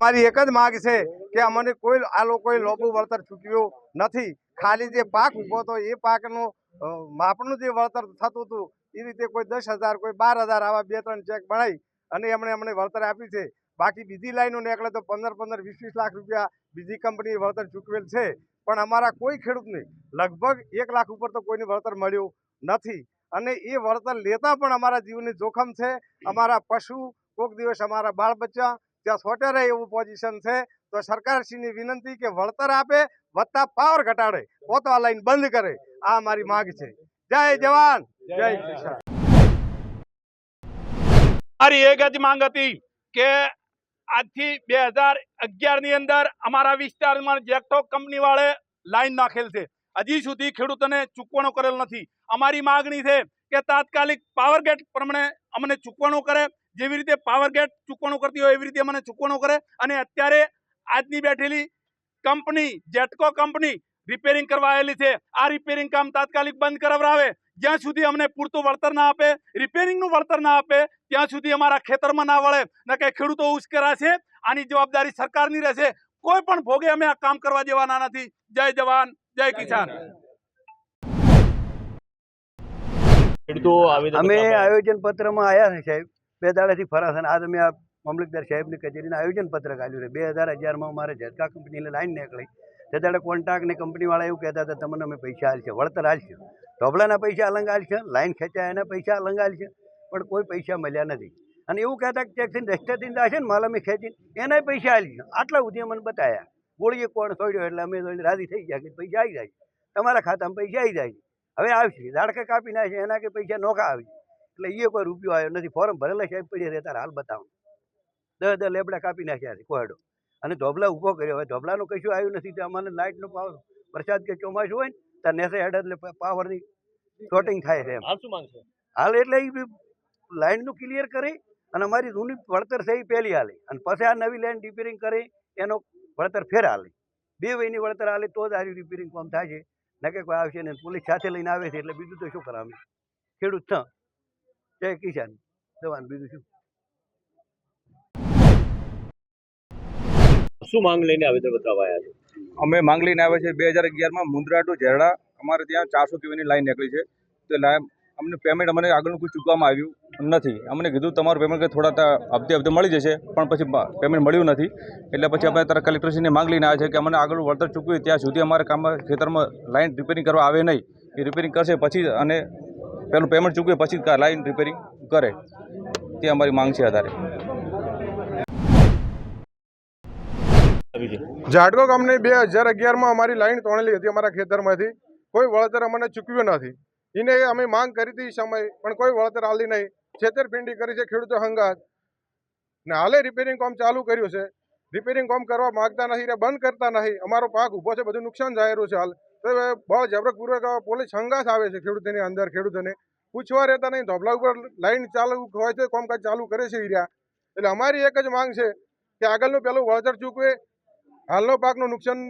મારી એક જ માગ છે કે અમને કોઈ આ લોકોએ લોબુ વળતર ચૂક્યું નથી. ખાલી જે પાક ઊભો હતો એ પાકનું માપનું જે વળતર થતું હતું, એ રીતે કોઈ દસ હજાર, કોઈ બાર હજાર આવા બે ત્રણ ચેક બનાવી અને એમણે અમને વળતર આપ્યું છે. બાકી બીજી લાઈનો નીકળે તો પંદર પંદર, વીસ વીસ લાખ રૂપિયા બીજી કંપની વળતર ચૂકવેલ છે. પણ અમારા કોઈ ખેડૂતને લગભગ એક લાખ ઉપર તો કોઈને વળતર મળ્યું નથી. અને એ વળતર લેતા પણ અમારા જીવનની જોખમ છે. અમારા પશુ કોઈક દિવસ અમારા બાળ બચ્ચા ત્યાં સોટે રહે એવું પોઝિશન છે, તો સરકારશ્રીની વિનંતી કે વળતર આપે વધતા પાવર ઘટાડે પોતો આ લાઈન બંધ કરે. આ અમારી માંગ છે. જય જવાન! જય કિસાન મારી એક જ માંગ હતી કે આજથી બે હજાર અગિયારની અંદર અમારા વિસ્તારમાં જેક્ટો કંપની વાળે લાઈન નાખેલ છે. હજી સુધી ખેડૂતોને ચૂકવણો કરેલ નથી. અમારી માગણી છે કે તાત્કાલિક પાવર ગેટ પ્રમાણે અમને ચૂકવણો કરે જેવી રીતે પાવર ગેટ ચૂકવણો કરતી હોય એવી રીતે મને ચૂકવણો કરે. અને અત્યારે આજની બેઠેલી કંપની જેટકો કંપની રિપેરિંગ કરવા આવેલી છે. આ રિપેરિંગ કામ તાત્કાલિક બંધ કરાવડાવે. જ્યાં સુધી અમને પૂરતું વળતર ના આપે રિપેરિંગનું વળતર ના આપે ત્યાં સુધી અમારા ખેતરમાં ના વળે. ન કે ખેડૂતો ઉશ્કેરાશે આની જવાબદારી સરકારની રહેશે. કોઈ પણ ભોગે અમે આ કામ કરવા દેવાના નથી. જય જવાન જય કિસાન. અમે આયોજન પત્રમાં આવ્યા છે સાહેબ. બે દાડાથી ફરા છે અને આજ અમે આ મામલતદાર સાહેબની કચેરીને આયોજન પત્રક આવ્યું છે. બે હજાર અગિયારમાં મારે ઝટકા કંપનીને લાઈન નીકળી. તે દાડે કોન્ટ્રાક્ટ ને કંપનીવાળા એવું કહેતા હતા, તમને અમે પૈસા હાલશે વળતર હાલશે ઢોબલાના પૈસા અલંગ હાલશે લાઈન ખેંચાય એના પૈસા અલંગ હાલશે પણ કોઈ પૈસા મળ્યા નથી. અને એવું કહેતા કે ચેકથી રસ્તેથી જશે ને માલ અમે ખેંચીને એનાય પૈસા હાલશે આટલા સુધી અમને બતાવ્યા ગોળીએ કોણ છોડ્યો એટલે અમે રાજી થઈ ગયા કે પૈસા આવી જાય તમારા ખાતામાં પૈસા આવી જાય હવે આવશે. ઝાડકા કાપી નાખશે, એના કે પૈસા નોખા આવી એટલે એ કોઈ રૂપિયો આવ્યો નથી. ફોર્મ ભરેલા સાહેબ પડી રહે તારે હાલ બતાવો દસ દસ લેબડા કાપી નાખ્યા છે કોયડો. અને ધોબલા ઊભો કર્યો. હવે ધોબલાનું કશું આવ્યું નથી. તો અમારે લાઇટનો પાવર વરસાદ કે ચોમાસું હોય ને ત્યારે નેસે હેડ એટલે પાવરની શોર્ટિંગ થાય છે એમ. હાલ શું માંગશે? હાલ એટલે એ લાઇનનું ક્લિયર કરી અને અમારી જૂની વળતર છે એ પહેલી હાલે. અને પછી આ નવી લાઈન રિપેરિંગ કરી એનો વળતર ફેર હાલે. બે વહીની વળતર હાલે તો જ આ રિપેરિંગ કામ થાય છે. નકે કે કોઈ આવશે ને પોલીસ સાથે લઈને આવે છે એટલે બીજું તો શું કરાવે ખેડૂત છ જય કિસાન જવાન બીજું શું? શું માંગ લઈને આવેદન બતાવવા આવ્યા છે? અમે માંગ લઈને આવ્યા છે બે હજાર અગિયારમાં મુંદ્રા ટુ ઝેરડા. અમારે ત્યાં ચારસો કેવીની લાઈન નીકળી છે. તો લાઈન અમને પેમેન્ટ અમને આગળનું કોઈ ચૂકવામાં આવ્યું નથી. અમને કીધું તમારું પેમેન્ટ કંઈ થોડા તા- હપ્તે હપ્તે મળી જશે પણ પછી પેમેન્ટ મળ્યું નથી. એટલે પછી અમે તારા કલેક્ટરશ્રીને માંગ લઈને આવ્યા છે કે અમને આગળ વળતર ચૂકવી ત્યાં સુધી અમારે કામમાં ખેતરમાં લાઈન રિપેરિંગ કરવા આવે નહીં. એ રિપેરિંગ કરશે પછી અને પેલું પેમેન્ટ ચૂકવે, પછી કાર લાઈન રિપેરિંગ કરે. તે અમારી માંગ છે આધારે. ઝાડકો કંપની બે હજાર અગિયારમાં અમારી લાઈન તોડેલી હતી અમારા ખેતરમાંથી. કોઈ વળતર અમને ચૂકવ્યું નથી. એને અમે માંગ કરી હતી સમય, પણ કોઈ વળતર આલી નહીં. છેતરપિંડી કરી છે ખેડૂતો હંગાત. ને હાલે રિપેરિંગ કામ ચાલુ કર્યું છે. રિપેરિંગ કામ કરવા માગતા નથી ને બંધ કરતા નહીં અમારો પાક ઊભો છે, બધું નુકસાન જાહેરું છે હાલ. તો બળ જબરકપૂર્વક પોલીસ હંગાસ આવે છે ખેડૂતોની અંદર, ખેડૂતોને. પૂછવા રહેતા નહીં, ધોબલા ઉપર લાઈન ચાલુ હોય છે, કામકાજ ચાલુ કરે છે રહ્યા એટલે અમારી એક જ માંગ છે કે આગળનું પેલું વળતર ચૂકવે. હાલનો પાકનું નુકસાન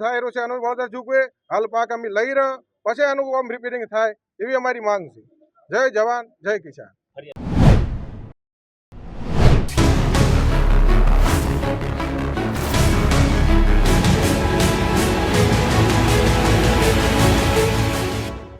થાય છે એનું વળતર ચૂકવે. હાલ પાક અમે લઈ રહ્યો, પછી એનું આમ રિપેરિંગ થાય, એવી અમારી માંગ છે. જય જવાન, જય કિસાન.